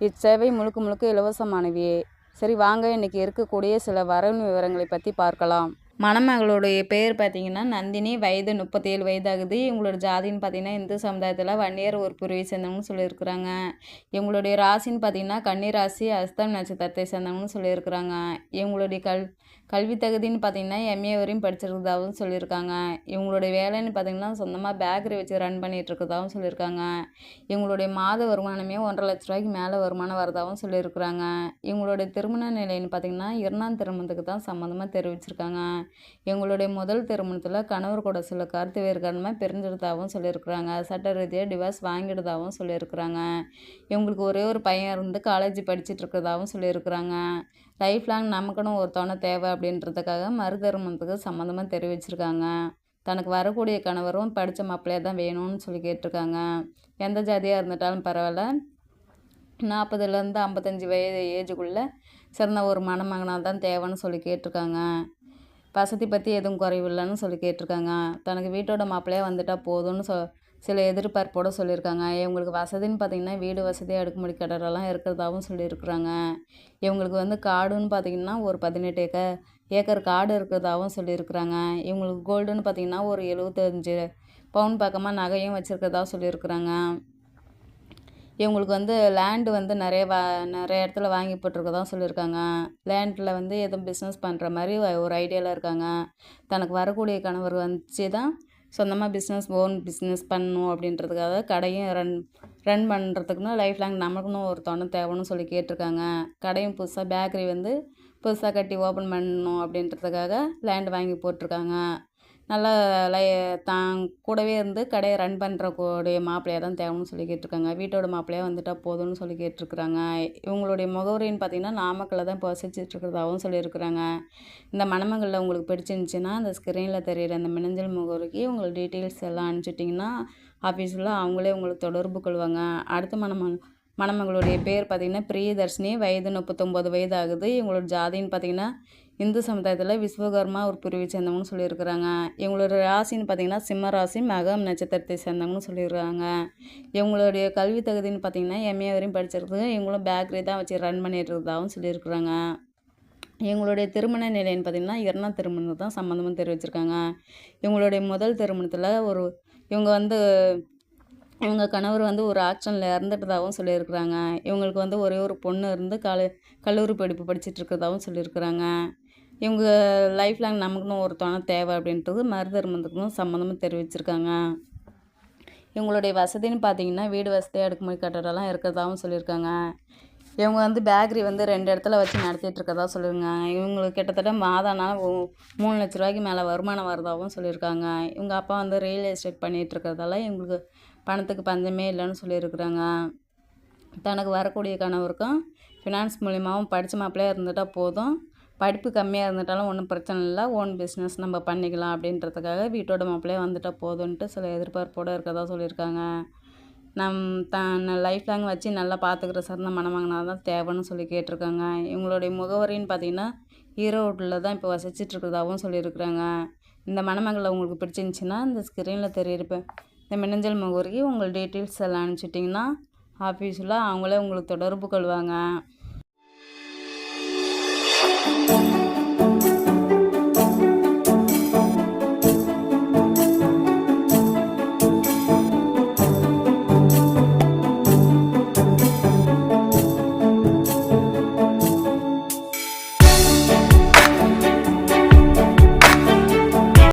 இச்சேவை முழுக்க முழுக்க இலவசமானவையே. சரி வாங்க இன்றைக்கி இருக்கக்கூடிய சில வரவு விவரங்களை பற்றி பார்க்கலாம். மணமகளுடைய பேர் பார்த்தீங்கன்னா நந்தினி. வயது முப்பத்தேழு வயதாகுது. இவங்களோட ஜாதின்னு பார்த்தீங்கன்னா இந்து சமுதாயத்தில் வன்னியர் ஒரு பிரிவை சேர்ந்தவங்கன்னு சொல்லியிருக்கிறாங்க. இவங்களுடைய ராசின்னு பார்த்தீங்கன்னா கன்னி ராசி அஸ்தம் நட்சத்திரத்தை சேர்ந்தவங்கன்னு சொல்லியிருக்கிறாங்க. இவங்களுடைய கல் கல்வி தகுதின்னு பார்த்தீங்கன்னா எம்ஏ வரையும் படிச்சிருக்கிறதாகவும் சொல்லியிருக்காங்க. இவங்களுடைய வேலைன்னு பார்த்தீங்கன்னா சொந்தமாக பேக்கரி வச்சு ரன் பண்ணிகிட்ருக்கிறதாகவும் சொல்லியிருக்காங்க. இவங்களுடைய மாத வருமானமே ஒன்றரை லட்ச ரூபாய்க்கு மேலே வருமானம் வரதாகவும் சொல்லியிருக்கிறாங்க. இவங்களுடைய திருமண நிலைன்னு பார்த்தீங்கன்னா இரண்டாம் திருமணத்துக்கு தான் சம்மந்தமாக தெரிவிச்சிருக்காங்க. இவங்களுடைய முதல் திருமணத்தில் கணவர் கூட சில கருத்து வேறுகாரணமாக பிரிஞ்சிருந்தாகவும் சொல்லியிருக்கிறாங்க. சட்ட ரீதியாக டிவோர்ஸ் வாங்கிடுதாகவும் சொல்லியிருக்கிறாங்க. இவங்களுக்கு ஒரே ஒரு பையன் இருந்து காலேஜ் படிச்சுட்டு இருக்கிறதாகவும் சொல்லியிருக்கிறாங்க. லைஃப் லாங் நமக்குன்னு ஒருத்தவனை தேவை அப்படின்றதுக்காக மறுதருமத்துக்கு சம்மந்தமாக தெரிவிச்சிருக்காங்க. தனக்கு வரக்கூடிய கணவரும் படித்த மாப்பிள்ளையாக தான் வேணும்னு சொல்லி கேட்டிருக்காங்க. எந்த ஜாதியாக இருந்துட்டாலும் பரவாயில்ல. நாற்பதுலேருந்து ஐம்பத்தஞ்சி வயது ஏஜுக்குள்ளே சிறந்த ஒரு மணமகனாக தான் தேவைன்னு சொல்லி கேட்டிருக்காங்க. வசதி பற்றி எதுவும் குறைவில்லைன்னு சொல்லி கேட்டிருக்காங்க. தனக்கு வீட்டோட மாப்பிள்ளையாக வந்துட்டால் போதும்னு சொ சில எதிர்பார்ப்போடு சொல்லியிருக்காங்க. இவங்களுக்கு வசதின்னு பார்த்திங்கன்னா வீடு வசதி அடுக்குமுடி கடரெல்லாம் இருக்கிறதாகவும் சொல்லியிருக்கிறாங்க. இவங்களுக்கு வந்து காடுன்னு பார்த்திங்கன்னா ஒரு பதினெட்டு ஏக்கர் ஏக்கர் காடு இருக்கிறதாகவும் சொல்லியிருக்கிறாங்க. இவங்களுக்கு கோல்டுன்னு பார்த்திங்கன்னா ஒரு எழுபத்தஞ்சு பவுன் பக்கமாக நகையும் வச்சுருக்கிறதாகவும் சொல்லியிருக்கிறாங்க. இவங்களுக்கு வந்து லேண்டு வந்து நிறைய வா நிறைய இடத்துல வாங்கி போட்டிருக்கதான் சொல்லியிருக்காங்க. லேண்டில் வந்து எதுவும் பிஸ்னஸ் பண்ணுற மாதிரி ஒரு ஐடியாவில் இருக்காங்க. தனக்கு வரக்கூடிய கணவர் வந்துச்சு தான் சொந்தமாக பிஸ்னஸ் ஓன் பிஸ்னஸ் பண்ணணும் அப்படின்றதுக்காக கடையும் ரன் ரன் பண்ணுறதுக்குன்னு லைஃப் லாங் நமக்குன்னு ஒரு தொணை தேவைன்னு சொல்லி கேட்டிருக்காங்க. கடையும் புதுசாக பேக்கரி வந்து புதுசாக கட்டி ஓப்பன் பண்ணணும் அப்படின்றதுக்காக லேண்ட் வாங்கி போட்டிருக்காங்க. நல்லா லை தான் கூடவே இருந்து கடையை ரன் பண்ணுற கூடிய மாப்பிள்ளையாக தான் தேவைன்னு சொல்லி கேட்டிருக்காங்க. வீட்டோட மாப்பிள்ளையாக வந்துட்டால் போதும்னு சொல்லி கேட்டிருக்குறாங்க. இவங்களுடைய முகவரின்னு பார்த்தீங்கன்னா நாமக்கல்ல தான் இப்போ வசிச்சிட்ருக்கிறதாகவும் சொல்லியிருக்கிறாங்க. இந்த மணமகளில் உங்களுக்கு பிடிச்சிருந்துச்சின்னா அந்த ஸ்க்ரீனில் தெரியிற அந்த மினஞ்சல் முகவரிக்கு உங்களுக்கு டீட்டெயில்ஸ் எல்லாம் அனுப்பிச்சிட்டிங்கன்னா ஆஃபீஸில் அவங்களே உங்களுக்கு தொடர்பு கொள்வாங்க. அடுத்த மணம மணமகளுடைய பேர் பார்த்திங்கன்னா பிரியதர்ஷினி. வயது முப்பத்தொம்போது வயது ஆகுது. இவங்களோட ஜாதின்னு பார்த்திங்கன்னா இந்து சமுதாயத்தில் விஸ்வகர்மா ஒரு பிரிவை சேர்ந்தவங்கன்னு சொல்லியிருக்கிறாங்க. இவங்களோட ராசின்னு பார்த்தீங்கன்னா சிம்ம ராசி மகம் நட்சத்திரத்தை சேர்ந்தவங்கன்னு சொல்லியிருக்காங்க இவங்களுடைய கல்வி தகுதின்னு பார்த்தீங்கன்னா எம்ஏ வரையும் படிச்சிருக்கு. இவங்களும் பேக்கரி தான் வச்சு ரன் பண்ணிட்டு இருக்கிறதாகவும் சொல்லியிருக்கிறாங்க. இவங்களுடைய திருமண நிலைன்னு பார்த்திங்கன்னா இரண்டாம் திருமணம் தான் சம்மந்தமாக தெரிவிச்சிருக்காங்க. இவங்களுடைய முதல் திருமணத்தில் ஒரு இவங்க வந்து இவங்க கணவர் வந்து ஒரு ஆக்ஷனில் இறந்துட்டதாகவும் சொல்லியிருக்கிறாங்க. இவங்களுக்கு வந்து ஒரே ஒரு பொண்ணு இருந்து காலே கல்லூரி படிப்பு படிச்சுட்டு இருக்கிறதாகவும் சொல்லியிருக்கிறாங்க. இவங்க லைஃப் லாங் நமக்குன்னு ஒரு துணை தேவை அப்படின்றது மருதர்மந்துக்கும் சம்மந்தமாக தெரிவிச்சிருக்காங்க. இவங்களுடைய வசதின்னு பார்த்தீங்கன்னா வீடு வசதி அடுக்குமுறை கட்டடம்லாம் இருக்கிறதாகவும் சொல்லியிருக்காங்க. இவங்க வந்து பேக்கரி வந்து ரெண்டு இடத்துல வச்சு நடத்திட்டு இருக்கதா சொல்லியிருக்காங்க. இவங்களுக்கு கிட்டத்தட்ட மாதம்னால மூணு லட்ச ரூபாய்க்கு மேலே வருமானம் வரதாகவும் சொல்லியிருக்காங்க. இவங்க அப்பா வந்து ரியல் எஸ்டேட் பண்ணிகிட்டு இருக்கிறதால இவங்களுக்கு பணத்துக்கு பஞ்சமே இல்லைன்னு சொல்லியிருக்கிறாங்க. தனக்கு வரக்கூடிய கணவருக்கும் ஃபினான்ஸ் மூலியமாகவும் படித்த மாப்பிள்ளையாக இருந்துட்டால் போதும். படிப்பு கம்மியாக இருந்துட்டாலும் ஒன்றும் பிரச்சனை இல்லை. ஓன் பிஸ்னஸ் நம்ம பண்ணிக்கலாம் அப்படின்றதுக்காக வீட்டோட மாப்பிள்ளையே வந்துட்டால் போதும்ன்ட்டு சில எதிர்பார்ப்போடு இருக்கதா சொல்லியிருக்காங்க. நம் தன் லைஃப் லாங் வச்சு நல்லா பார்த்துக்கிற சிறந்த மணமகனாக தான் தேவைன்னு சொல்லி கேட்டிருக்காங்க. இவங்களுடைய முகவரின்னு பார்த்தீங்கன்னா ஈரோட்டில் தான் இப்போ வசிச்சிட்ருக்கிறதாகவும் சொல்லியிருக்கிறாங்க. இந்த மணமகளை உங்களுக்கு பிடிச்சிருந்துச்சின்னா இந்த ஸ்க்ரீனில் தெரியிருப்பேன் இந்த மின்னஞ்சல் முகவரிக்கு உங்கள் டீட்டெயில்ஸ் எல்லாம் அனுப்பிச்சிட்டிங்கன்னா ஆஃபீஸில் அவங்களே உங்களுக்கு தொடர்பு கொள்வாங்க.